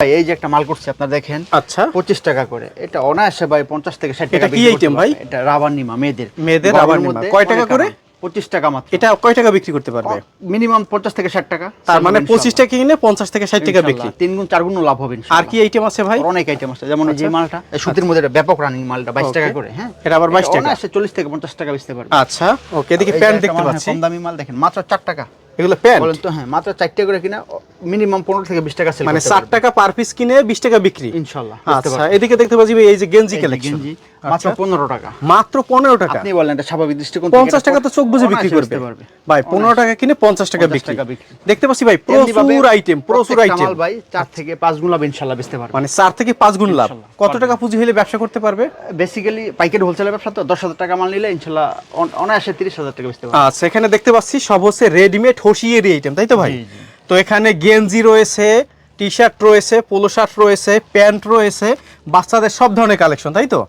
ভাই এই যে একটা মাল করছি আপনারা দেখেন। আচ্ছা। পঁচিশ টাকা করে। এটা অনায়াসে ভাই পঞ্চাশ থেকে ষাট টাকা কি item ভাই? এটা রাবার নিমা মেয়েদের। মেয়েদের রাবার নিমা। মধ্যে কয় টাকা করে? পঁচিশ টাকা মাত্র। এটা কয় টাকা বিক্রি করতে পারবে? মিনিমাম পঞ্চাশ থেকে ষাট টাকা। তার মানে পঁচিশ টাকা কিনে পঞ্চাশ থেকে ষাট টাকা বিক্রি। তিন গুণ চার গুণ লাভ হবে আর কি আইটেম আছে ভাই? অনেক আইটেম আছে। যেমন যে আচ্ছা। মালটা সুতির মধ্যে এটা ব্যাপক রানিং মালটা বাইশ টাকা করে হ্যাঁ? এটা আবার 22 টাকা। চল্লিশ থেকে পঞ্চাশ টাকা বেচতে পারবে। আচ্ছা। ওকে এদিকে প্যান্ট দেখতে হ্যাঁ, পাচ্ছি। কম দামি মাল দেখেন মাত্র চার টাকা। এগুলো প্যান্ট? বলেন তো হ্যাঁ মাত্র চারটে করে কিনা মিনিমাম পনেরো থেকে বিশ টাকা সেল মানে ষাট টাকা পার পিস কিনে বিশ টাকা বিক্রি? ইনশাল্লাহ আচ্ছা এদিকে দেখতে পাচ্ছি এই যে গেঞ্জি কালেকশন গেঞ্জি মাত্র পনেরো টাকা। মাত্র পনেরো টাকা? আপনি বলেন এটা স্বাভাবিক দৃষ্টিকোণ থেকে পঞ্চাশ এটা টাকা তো চোখ বুঝে বিক্রি করবে। ভাই পনেরো টাকা কিনে 50 টাকা বিক্রি। দেখতে পাচ্ছি ভাই প্রচুর আইটেম প্রচুর আইটেম ভাই চার থেকে পাঁচ গুণ লাভ ইনশাল্লাহ বেচতে পারবে। মানে চার থেকে পাঁচ গুণ লাভ। কত টাকা পুঁজি হলে ব্যবসা করতে পারবে? বেসিক্যালি পাইকারি হোলসেলের ব্যবসা তো দশ হাজার টাকা মাল নিলে ইনশাল্লাহ অন- অনায়াসে তিরিশ হাজার টাকা বেচতে পারবে। আচ্ছা এখানে দেখতে পাচ্ছি সব হচ্ছে রেডিমেড হোসিয়ারি আইটেম তাই তো ভাই। তো এখানে গেঞ্জি রয়েছে টি শার্ট রয়েছে পোলো শার্ট রয়েছে প্যান্ট রয়েছে বাচ্চাদের সব ধরনের কালেকশন তাই তো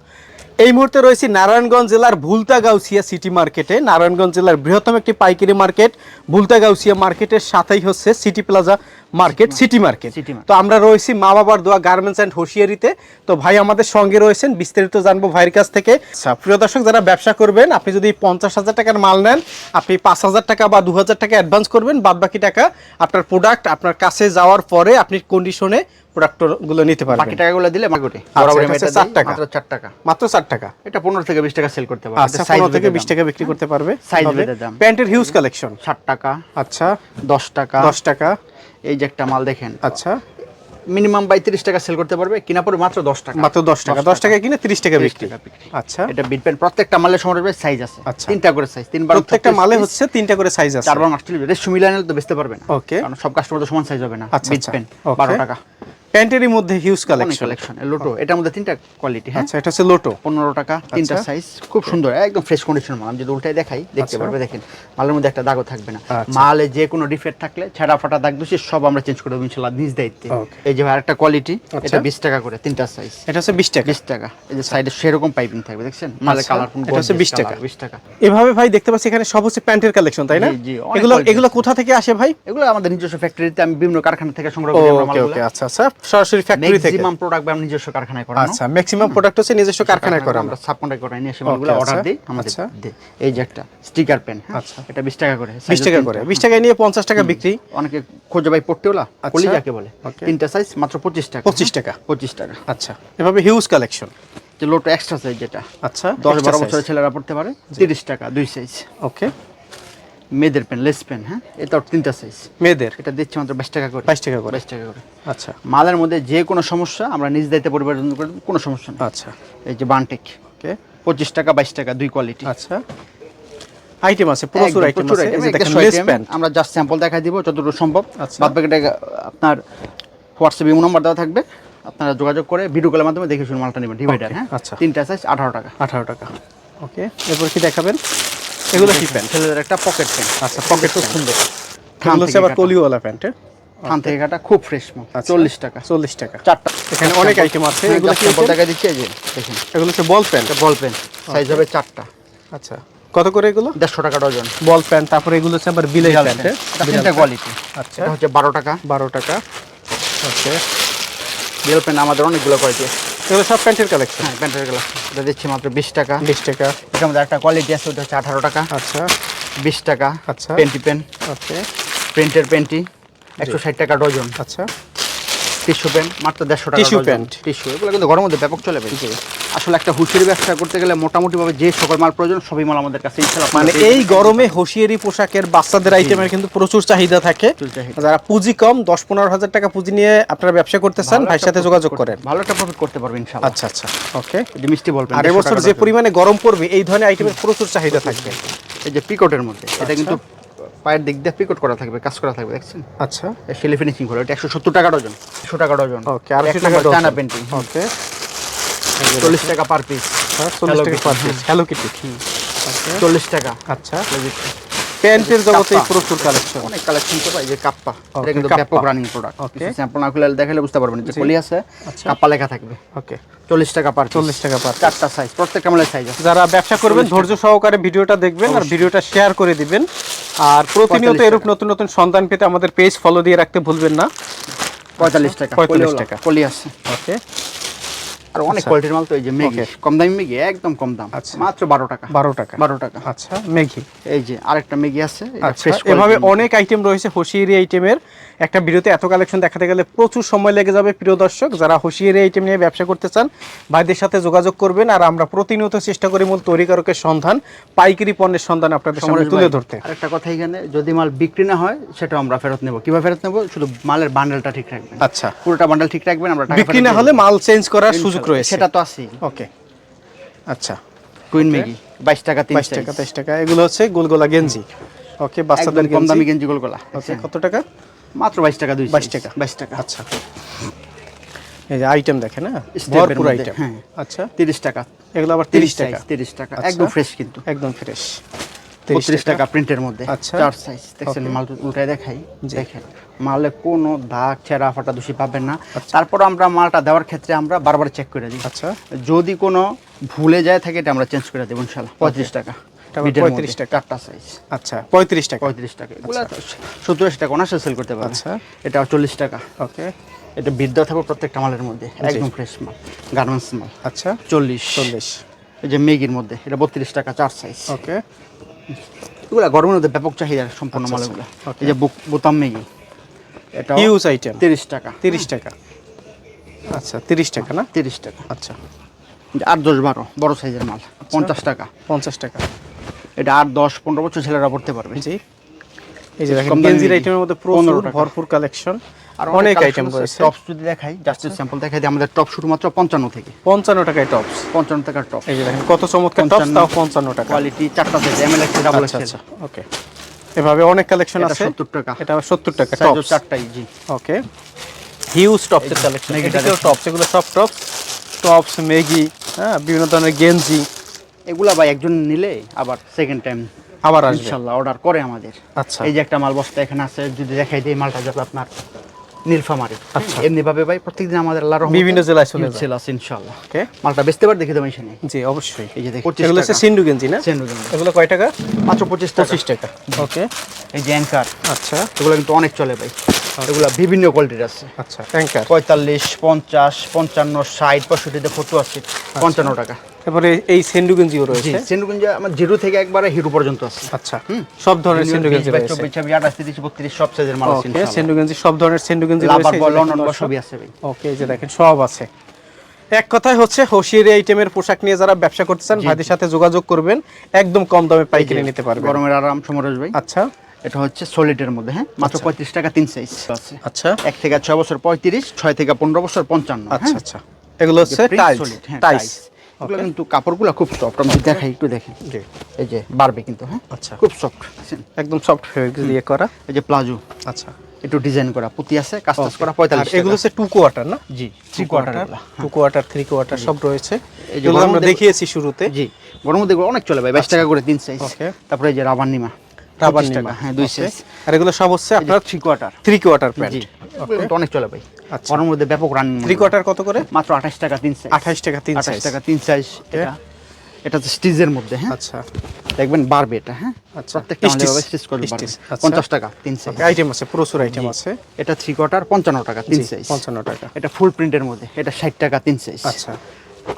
এই মুহূর্তে রয়েছে নারায়ণগঞ্জ জেলার ভুলতাগাউসিয়া সিটি মার্কেটে। নারায়ণগঞ্জ জেলার বৃহত্তম একটি পাইকারি মার্কেট। ভুলতাগাউসিয়া মার্কেটের সাথেই হচ্ছে City Plaza market City market. তো আমরা রয়েছি মা বাবার দোয়া গার্মেন্টস অ্যান্ড হোসিয়ারিতে। তো ভাই আমাদের সঙ্গে রয়েছেন বিস্তারিত জানব ভাইয়ের কাছ থেকে। আচ্ছা। প্রিয় দর্শক যারা ব্যবসা করবেন আপনি যদি পঞ্চাশ হাজার টাকার মাল নেন আপনি পাঁচ হাজার টাকা বা দু হাজার টাকা অ্যাডভান্স করবেন বাদ বাকি টাকা আপনার প্রোডাক্ট আপনার কাছে যাওয়ার পরে আপনি কন্ডিশনে প্রোডাক্টগুলো নিতে বাকি টাকাগুলো দিলে মার্কেটে আচ্ছা, বরাবর এটা হচ্ছে এটা চার টাকা। মাত্র চার টাকা। মাত্র চার টাকা। এটা পনেরো থেকে বিশ টাকা সেল করতে পারবে। আচ্ছা পনেরো থেকে বিশ টাকা বিক্রি করতে পারবে। তবে ভেদে দাম। প্যান্টের হিউজ কালেকশন ষাট টাকা। আচ্ছা। দশ টাকা। দশ টাকা। এই যে একটা মাল দেখেন। আচ্ছা। মিনিমাম বাই তিরিশ টাকা সেল করতে পারবে কিনা পরে মাত্র দশ টাকা। মাত্র দশ টাকা। দশ টাকা। কিনে তিরিশ টাকা 30 বিক্রি। টাকা বিক্রি। আচ্ছা। এটা বিটপেন প্রত্যেকটা মালের সময় সাইজ আছে। আচ্ছা। তিনটা করে সাইজ তিনবার প্রত্যেকটা মালে হচ্ছে তিনটা করে সাইজ আছে। চারবার আটচল্লিশ রেশু মিলানে তো বেচতে পারবে না। Okay. কারণ সব কাস্টমার তো সমান সাইজ হবে না। আচ্ছা বিট আচ্ছা। পেন বারো টাকা। প্যান্টেরই মধ্যে হিউজ কালেকশন লোটো এটার মধ্যে তিনটা কোয়ালিটি হ্যাঁ? আচ্ছা এটা হচ্ছে লোটো পনেরো টাকা তিনটা আচ্ছা। সাইজ খুব সুন্দর একদম ফ্রেশ কন্ডিশন মাল। আমি যদি উল্টাই দেখাই দেখতে আচ্ছা। পারবে দেখেন মালের মধ্যে একটা দাগও থাকবে না। আচ্ছা। মালে যে কোনো ডিফেক্ট থাকলে ছেঁড়া ফাটা দাগ দোষী সব আমরা চেঞ্জ করে দেবো ইনশাল্লাহ নিজ দায়িত্বে। এই যে আরেকটা কোয়ালিটি। এটা বিশ টাকা করে তিনটা সাইজ এটা হচ্ছে বিশ টাকা। বিশ টাকা। এই যে সাইডে সেরকম পাইপিং থাকবে দেখছেন? মালের কালার এটা হচ্ছে 20 টাকা। বিশ টাকা। এভাবে ভাই দেখতে পাচ্ছি এখানে সব হচ্ছে প্যান্টের কালেকশন তাই না? এগুলো এগুলো কোথা থেকে আসে ভাই? এগুলো আমাদের নিজস্ব ফ্যাক্টরিতে আমি বিভিন্ন কারখানা থেকে সংগ্রহ করি আচ্ছা আচ্ছা। সরাসরি ফ্যাক্টরি থেকে। ম্যাক্সিমাম প্রোডাক্ট আমরা নিজস্ব কারখানায় করানো। আচ্ছা ম্যাক্সিমাম প্রোডাক্ট হচ্ছে নিজস্ব কারখানায় করা আমরা সাবকন্ট্রাক্ট করে নিয়ে মালগুলো অর্ডার আচ্ছা, দিই আমাদের আচ্ছা। এই যে একটা স্টিকার পেন আচ্ছা। এটা বিশ টাকা করে বিশ size টাকা করে। বিশ টাকায় নিয়ে পঞ্চাশ টাকা বিক্রি। অনেকে খোঁজে ভাই পড়তেওলা? আচ্ছা। কলি যাকে বলে? তিনটা সাইজ মাত্র পঁচিশ টাকা। 25 টাকা। পঁচিশ টাকা। আচ্ছা এভাবে হিউজ কালেকশন যে লোটো এক্সট্রা সাইজ যেটা। আচ্ছা দশ বারো বছরের ছেলেরা পড়তে পারে তিরিশ টাকা দুই সাইজ ওকে মেয়েদের পেন লেস পেন হ্যাঁ? এটাও তিনটা সাইজ মেয়েদের? এটা দিচ্ছি মাত্র বাইশ টাকা করে। 22 টাকা করে। বাইশ টাকা করে। আচ্ছা। মালের মধ্যে যে কোনো সমস্যা আমরা নিজ দায়িত্বে পরিবর্তন করে কোনো সমস্যা নেই। আচ্ছা। এই যে বানটেক ওকে পঁচিশ টাকা বাইশ টাকা দুই কোয়ালিটি আচ্ছা। আইটেম আছে প্রচুর আইটেম আছে। আমরা জাস্ট স্যাম্পল দেখাই দিব যতটুকু সম্ভব। আচ্ছা। বাদ বাকিটা আপনার হোয়াটসঅ্যাপ ইমো নাম্বার দেওয়া থাকবে। আপনারা যোগাযোগ করে ভিডিও কলের মাধ্যমে দেখে শুনে মালটা নেবেন। ডিভাইডার হ্যাঁ? আচ্ছা। তিনটা সাইজ আঠারো টাকা। আঠারো টাকা। ওকে এরপর কি দেখাবেন? এগুলো কি প্যান্ট ছেলেদের একটা পকেট পেন আচ্ছা পকেট খুব সুন্দর। এগুলো হচ্ছে আবার। কলিওয়ালা প্যান্ট থান থেকে কাটা খুব ফ্রেশ মাল আচ্ছা। চল্লিশ টাকা। চল্লিশ টাকা। চারটা। এখানে অনেক আইটেম আছে। হ্যাঁ, এগুলো কি? দেখা দিচ্ছি এই যে দেখেন। এগুলো হচ্ছে ball pant ball pen size হবে চারটা। আচ্ছা কত করে এগুলো? দেড়শো টাকা ডজন। বল প্যান্ট তারপরে এগুলো হচ্ছে আবার বিলাই প্যান্ট এটা তিনটা কোয়ালিটি আচ্ছা। এটা হচ্ছে বারো টাকা। বারো টাকা। ওকে বিল পেন আমাদের অনেকগুলো কোয়ালিটি আছে এগুলো সব প্যান্টের কালেকশন হ্যাঁ প্যান্টের কালেকশন এটা দিচ্ছি মাত্র বিশ টাকা। বিশ টাকা। এটার মধ্যে একটা কোয়ালিটি আছে ওটা হচ্ছে আঠারো টাকা। আচ্ছা। বিশ টাকা। আচ্ছা। Panty pen. ওকে। প্রিন্টের পেন্টি একশো ষাট টাকা ডজন। আচ্ছা। টিস্যু পেন মাত্র দেড়শো টাকা Tissue pen। টিস্যু এগুলো কিন্তু গরমের মধ্যে ব্যাপক চলে আসলে একটা হুশিয়ারি ব্যবসা করতে গেলে মোটামুটি ভাবে যে সকল মাল প্রয়োজন সবই মাল আমাদের কাছে মানে এই গরমে হোসিয়ারি পোশাকের বাচ্চাদের আইটেমের কিন্তু প্রচুর চাহিদা থাকে। যারা পুঁজি কম দশ পনেরো হাজার টাকা পুঁজি নিয়ে আপনারা ব্যবসা করতে চান ভাইয়ের সাথে যোগাযোগ করেন। ভালো একটা প্রফিট করতে পারবে ইনশাল্লাহ আচ্ছা আচ্ছা ওকে মিষ্টি বলবেন আর এবছর যে পরিমাণে গরম পড়বে এই ধরনের আইটেমের প্রচুর চাহিদা থাকবে। এই যে পিকটের মধ্যে এটা আচ্ছা। কিন্তু পায়ের দিক দিয়ে পিকট করা থাকবে কাজ করা থাকবে দেখছেন? আচ্ছা। সেলে ফিনিশিং করে এটা একশো সত্তর টাকা ডজন একশো টাকা ডজন ওকে আর টাকা চায়না পেন্টিং ওকে। চল্লিশ টাকা পার পিস চল্লিশ টাকা পার পিস হ্যালো কিটি চল্লিশ টাকা। আচ্ছা। প্যান্টের জগতে। প্রচুর কালেকশন অনেক কালেকশন তো পাই যে কাপ্পা এটা কিন্তু ব্যাপক রানিং প্রোডাক্ট Okay. স্যাম্পল না খুলে দেখালে বুঝতে পারবেন যে কলি আছে আচ্ছা। কাপ্পা লেখা থাকবে। ওকে চল্লিশ টাকা পার চল্লিশ টাকা পার চারটা সাইজ প্রত্যেকটা মালের সাইজ আছে। যারা ব্যবসা করবেন ধৈর্য সহকারে ভিডিওটা দেখবেন আর ভিডিওটা শেয়ার করে দিবেন। আর প্রতিনিয়ত 45 এরূপ নতুন নতুন সন্ধান পেতে আমাদের পেজ ফলো দিয়ে রাখতে ভুলবেন না। পঁয়তাল্লিশ টাকা 45 টাকা। কলি আছে। ওকে আর অনেক আচ্ছা। কোয়ালিটির মাল তো এই যে Okay. কম দামি মেগি একদম কম দাম। আচ্ছা। মাত্র বারো টাকা। বারো টাকা। বারো টাকা। আচ্ছা মেঘি এই যে আরেকটা মেগি আছে আচ্ছা এভাবে অনেক আইটেম রয়েছে হোশিয়ারি আইটেমের একটা ভিডিওতে এত কালেকশন দেখাতে গেলে প্রচুর সময় লেগে যাবে প্রিয় দর্শক। যারা হোশিয়ারি আইটেম নিয়ে ব্যবসা করতে চান ভাইদের সাথে যোগাযোগ করবেন আর আমরা প্রতিনিয়ত চেষ্টা করি মূল তৈরিকারকের সন্ধান পাইকারি পণ্যের সন্ধান আপনাদের সামনে তুলে ধরতে। আরেকটা কথা এখানে যদি মাল বিক্রি না হয় সেটা আমরা ফেরত নেব। কীভাবে ফেরত নেব? শুধু মালের বান্ডেলটা ঠিক রাখবেন। আচ্ছা। পুরোটা বান্ডেল ঠিক রাখবেন আমরা বিক্রি না হলে মাল চেঞ্জ করার সুযোগ রয়েছে। সেটা তো আছেই। ওকে। আচ্ছা। টুইন মেগি বাইশ টাকা বাইশ টাকা তেইশ টাকা। এগুলো হচ্ছে গোলগোলা গেঞ্জি। ওকে বাচ্চাদের কম দামি গেঞ্জি গোলগোলা। ওকে কত টাকা? মাত্র বাইশ টাকা দুই 22 টাকা। বাইশ টাকা। আচ্ছা। এই যে আইটেম দেখেন হ্যাঁ? Step এর ভরপুর আইটেম হ্যাঁ। আচ্ছা। তিরিশ টাকা। এগুলো আবার তিরিশ টাকা। তিরিশ টাকা। আচ্ছা। একদম ফ্রেশ কিন্তু। একদম ফ্রেশ বত্রিশ টাকা প্রিন্টের মধ্যে। আচ্ছা। চার সাইজ দেখছেন মাল উল্টায় দেখাই। দেখেন মালে কোনো দাগ ছেঁড়া ফাটা দোষী পাবেন না। আচ্ছা। তারপর আমরা মালটা দেওয়ার ক্ষেত্রে আমরা বারবার চেক করে দিই। আচ্ছা। যদি কোনো ভুলে যায় থাকে এটা আমরা চেঞ্জ করে দেবো ইনশাল্লাহ। পঁয়ত্রিশ টাকা। এটা আবার বিটের 35 মধ্যে, টাকা। চারটা সাইজ আচ্ছা পঁয়ত্রিশ টাকা। পঁয়ত্রিশ টাকা। এগুলো সত্তর আশি টাকা অনার্সে সেল করতে পারবে আচ্ছা। এটা চল্লিশ টাকা। ওকে এটা বিদ্যা থাকবে প্রত্যেকটা মালের মধ্যে। একদম ফ্রেশ মাল। গার্মেন্টস মাল। আচ্ছা। চল্লিশ। চল্লিশ। এই যে মেগির মধ্যে এটা বত্রিশ টাকা চার সাইজ ওকে এগুলা গরমের মধ্যে ব্যাপক চাহিদা সম্পূর্ণ আচ্ছা, মালগুলো। এই যে বুক- বোতাম মেগি এটা হিউজ আইটেম তিরিশ টাকা। তিরিশ টাকা। আচ্ছা তিরিশ টাকা না? তিরিশ টাকা। আচ্ছা। আট দশ বারো বড় সাইজের মাল পঞ্চাশ টাকা। পঞ্চাশ টাকা। এটা আট দশ পনেরো বছর ছেলেরা পড়তে পারবে। জি। এই যে দেখেন গেঞ্জির আইটেমের মধ্যে প্রচুর ভরপুর কালেকশন আর অনেক আইটেম রয়েছে। টপস যদি দেখাই জাস্ট স্যাম্পল দেখাই দিই আমাদের টপ শুধুমাত্র পঞ্চান্ন থেকে। পঞ্চান্ন টাকায় টপস পঞ্চান্ন টাকার টপ এই যে দেখেন কত চমৎকার টপস তাও পঞ্চান্ন টাকা। কোয়ালিটি চারটা size M L X double আচ্ছা এক্স আচ্ছা ওকে এভাবে অনেক কালেকশন আছে। 70 টাকা। এটা সত্তর টাকা সাইজ টপস চারটাই জি। ওকে হিউজ টপসের কালেকশন দেখুন। টপস এগুলো সব টপস টপস মেগি হ্যাঁ বিভিন্ন ধরনের গেঞ্জি এগুলা ভাই একজন নিলে আবার সেকেন্ড টাইম আবার আসবে। ইনশাল্লাহ অর্ডার করে আমাদের। আচ্ছা। এই যে একটা মাল বস্তা এখানে আছে যদি দেখাই দিই মালটা যাবে আপনার। নীলফামারি আচ্ছা। এমনি ভাবে ভাই প্রত্যেকদিন আমাদের আল্লাহর রহমতে বিভিন্ন জেলায় চলে যাচ্ছে আছে ইনশাআল্লাহ। ওকে মালটা বেচতে পার দেখি দেবেন এখানে জি অবশ্যই। এই যে দেখো এগুলো হচ্ছে। সিন্ডু গেঞ্জি না? সেন্ডু গেঞ্জি। এগুলো কয় টাকা? মাত্র পঁচিশ টাকা। পঁচিশ টাকা। ওকে। এই যে অ্যাঙ্কার। আচ্ছা। এগুলো কিন্তু অনেক চলে ভাই। এগুলা বিভিন্ন কোয়ালিটির আছে। আচ্ছা ট্যাঙ্কার পঁয়তাল্লিশ পঞ্চাশ পঞ্চান্ন ষাট পঁয়ষট্টিতে সত্তর আশি পঞ্চান্ন টাকা। তারপরে এই সেন্ডু গেঞ্জিও জি রয়েছে? সেন্ডুগঞ্জ আমার জিরো থেকে একবারে হিরো পর্যন্ত আছে। আচ্ছা। সব ধরনের সেন্ডু গেঞ্জি রয়েছে। চব্বিশ ছাব্বিশ আঠাশ তিরিশ বত্রিশ সব সাইজের মাল আছে ওকে সেন্ডু গেঞ্জি সব ধরনের সেন্ডু গেঞ্জি রয়েছে এই যে বল লন্ডন সবই আছে ভাই। ওকে এই যে দেখেন সব আছে। এক কথায় হচ্ছে হোশিয়ারি আইটেমের পোশাক নিয়ে যারা ব্যবসা করতে চান ভাইদের সাথে যোগাযোগ করবেন একদম কম দামে পাইকারি নিতে পারবেন। গরমের আরাম সমরেশ ভাই। আচ্ছা। এটা হচ্ছে সলিডের মধ্যে হ্যাঁ? মাত্র পঁয়ত্রিশ টাকা তিন সাইজ আছে। আচ্ছা। এক থেকে ছয় বছর পঁয়ত্রিশ ছয় থেকে পনেরো বছর পঞ্চান্ন আচ্ছা আচ্ছা। এগুলো হচ্ছে টাইস এগুলো কিন্তু কাপড়গুলো খুব সফট আমি যদি দেখাই একটু দেখেন এই যে বাড়বে কিন্তু হ্যাঁ? আচ্ছা। খুব সফট একদম সফট ফেব্রিক দিয়ে করা। এই যে প্লাজো। আচ্ছা। একটু ডিজাইন করা পুঁতি আছে কাজ টাজ করা পঁয়তাল্লিশ এগুলো হচ্ছে টু কোয়ার্টার না? জি three quarter quarter two quarter three quarter সব রয়েছে। এগুলো আমরা দেখিয়েছি শুরুতে। জি গরমের মধ্যে অনেক চলে ভাই বাইশ টাকা করে তিন সাইজ. তারপরে এই যে রাবার নিমা। রাবার 25 টাকা, হ্যাঁ দুই সাইজ আর এগুলো সব হচ্ছে আপনার three quarter three quarter pant অনেক চলে ভাই। আচ্ছা। গরমের মধ্যে ব্যাপক রান থ্রি কোয়ার্টার কত করে? মাত্র আঠাশ টাকা তিন সাইজ আঠাইশ টাকা তিন আঠাশ সাইজ টাকা তিন সাইজ এটা এটা হচ্ছে স্টিজের মধ্যে হ্যাঁ? আচ্ছা। দেখবেন বাড়বে এটা হ্যাঁ? আচ্ছা। প্রত্যেকটা স্টিচ করে বাড়বে। আচ্ছা। পঞ্চাশ টাকা তিন সাইজ আইটেম আছে প্রচুর আইটেম আছে। এটা থ্রি কোয়ার্টার পঞ্চান্ন টাকা তিন সাইজ পঞ্চান্ন টাকা। এটা ফুল প্রিন্টের মধ্যে এটা ষাট টাকা তিন সাইজ আচ্ছা।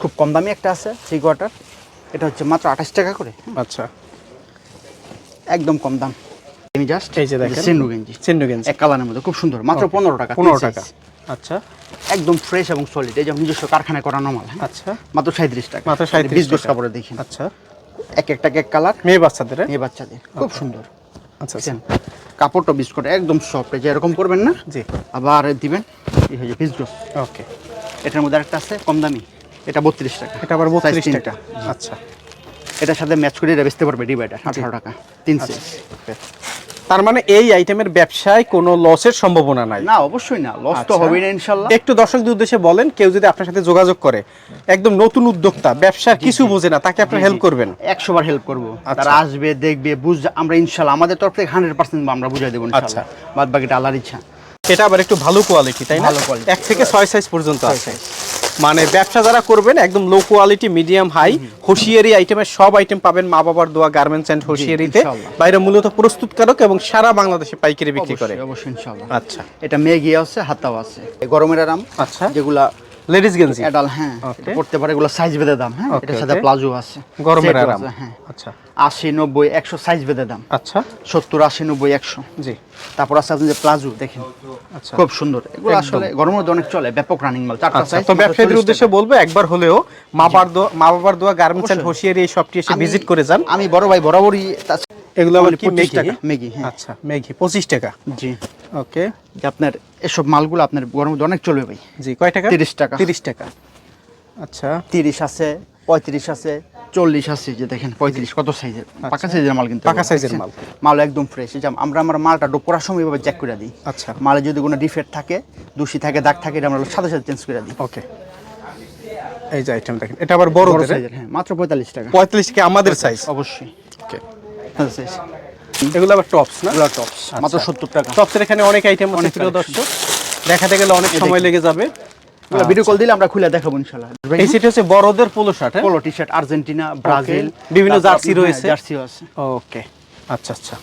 খুব কম দামি একটা আছে থ্রি কোয়ার্টার এটা হচ্ছে মাত্র আঠাশ টাকা করে। আচ্ছা। একদম কম দাম। আমি জাস্ট এই যে দেখেন। সেন্ডু গেঞ্জি। সিন্ডু গেঞ্জি। এক কালারের মধ্যে খুব সুন্দর। মাত্র পনেরো টাকা পনেরো টাকা। আচ্ছা। একদম ফ্রেশ এবং সলিড এই যেমন নিজস্ব কারখানায় করানো মাল হ্যাঁ? আচ্ছা। মাত্র সাঁত্রিশ টাকা। মাত্র 37 বিশ গজ টাকা। কাপড়ে দেখি আচ্ছা। এক একটা এক কালার মেয়ে বাচ্চাদের হ্যাঁ? মেয়ে বাচ্চাদের। খুব সুন্দর। আচ্ছা আচ্ছা। কাপড়টা বিস্কুট একদম সফট যে এরকম করবেন না জি। আবার দিবেন এই হয়ে গজ ওকে এটার মধ্যে একটা আছে কম দামি। এটা বত্রিশ টাকা। এটা আবার বত্রিশ। টাকা। আচ্ছা। এটার সাথে ম্যাচ করে এটা বেচতে পারবে ডিভাইডার আঠারো টাকা তিন সাইজ তার মানে এই আইটেমের ব্যবসায় কোনো লসের সম্ভাবনা নাই? না অবশ্যই না লস তো আচ্ছা। হবে না ইনশাল্লাহ। একটু দর্শকদের উদ্দেশ্যে বলেন কেউ যদি আপনার সাথে যোগাযোগ করে একদম নতুন উদ্যোক্তা ব্যবসার কিছু বোঝে না তাকে আপনি হেল্প করবেন? একশো বার হেল্প করব। আচ্ছা। তারা আসবে দেখবে বুঝ আমরা ইনশাল্লাহ আমাদের তরফ থেকে হান্ড্রেড পার্সেন্ট আমরা বুঝাই দেবো আচ্ছা। বাদ বাকিটা আল্লাহর ইচ্ছা। এটা আবার একটু ভালো কোয়ালিটি তাই না? ভালো কোয়ালিটি এক থেকে ছয় সাইজ পর্যন্ত আছে। মানে ব্যবসা যারা করবেন একদম low quality medium high hosiery আইটেমের সব আইটেম পাবেন মা বাবার দোয়া গার্মেন্টস অ্যান্ড হোশিয়ারিতে। বাইরে মূলত প্রস্তুতকারক এবং সারা বাংলাদেশে পাইকারি বিক্রি করে। অবশ্যই, ইনশাআল্লাহ। আচ্ছা। এটা মেঘিয়া আছে হাতাও আছে। গরমের আরাম আচ্ছা। যেগুলা লেডিস গেঞ্জি অ্যাডাল হ্যাঁ পড়তে পারে এগুলো সাইজ বেঁধে দাম হ্যাঁ এটার সাথে প্লাজো আছে গরমের আরাম। হ্যাঁ। আচ্ছা। আশি নব্বই একশো সাইজ বেঁধে দাম। আচ্ছা। সত্তর আশি নব্বই একশো। জি। তারপর আছে আপনাদের প্লাজো দেখেন। আচ্ছা। খুব সুন্দর। এগুলো আসলে গরমের অনেক চলে ব্যাপক রানিং মাল চারটা আচ্ছা সাইজ তো ব্যবসায়ীদের উদ্দেশ্যে বলব একবার হলেও মা বাবার দোয়া মা বাবার দোয়া গার্মেন্টস এন্ড হোশিয়ারি এই শপটি এসে ভিজিট করে যান। আমি বড় ভাই বরাবরই এগুলো আবার কি 25 মেগি? টাকা মেগি হ্যাঁ। আচ্ছা মেগি পঁচিশ টাকা। জি। ওকে আপনার এসব মালগুলো আপনার মধ্যে অনেক চলবে ভাই। জি কয় টাকা? 30 টাকা। তিরিশ টাকা। আচ্ছা। তিরিশ আছে পঁয়ত্রিশ আছে চল্লিশ আছে যে দেখেন পঁয়ত্রিশ কত সাইজের? পাকা সাইজের মাল কিন্তু পাকা সাইজের মাল। মাল একদম ফ্রেশ আমরা আমার মালটা ডোপ করার সময় এভাবে চেক করে দিই। আচ্ছা। মালে যদি কোনো ডিফেক্ট থাকে দূষি থাকে দাগ থাকে এটা আমরা সাথে সাথে চেঞ্জ করে দিই। ওকে এই যে আইটেম দেখেন এটা আবার বড় সাইজের হ্যাঁ মাত্র পঁয়তাল্লিশ টাকা। পঁয়তাল্লিশ থেকে আমাদের সাইজ অবশ্যই। ওকে হ্যাঁ, size। এগুলো আবার টপস না? এগুলো টপস মাত্র সত্তর টাকা। টপসের এখানে অনেক আইটেম আছে অনেক প্রিয় দর্শক। দেখাতে গেলে অনেক সময় লেগে যাবে। ভিডিও কল দিলে আমরা খুলে দেখাবো ইনশাআল্লাহ। এই সেট হচ্ছে বড়দের পোলো শার্ট হ্যাঁ? Polo T shirt Argentina Brazil বিভিন্ন জার্সি রয়েছে। জার্সি আছে। ওকে আচ্ছা আচ্ছা।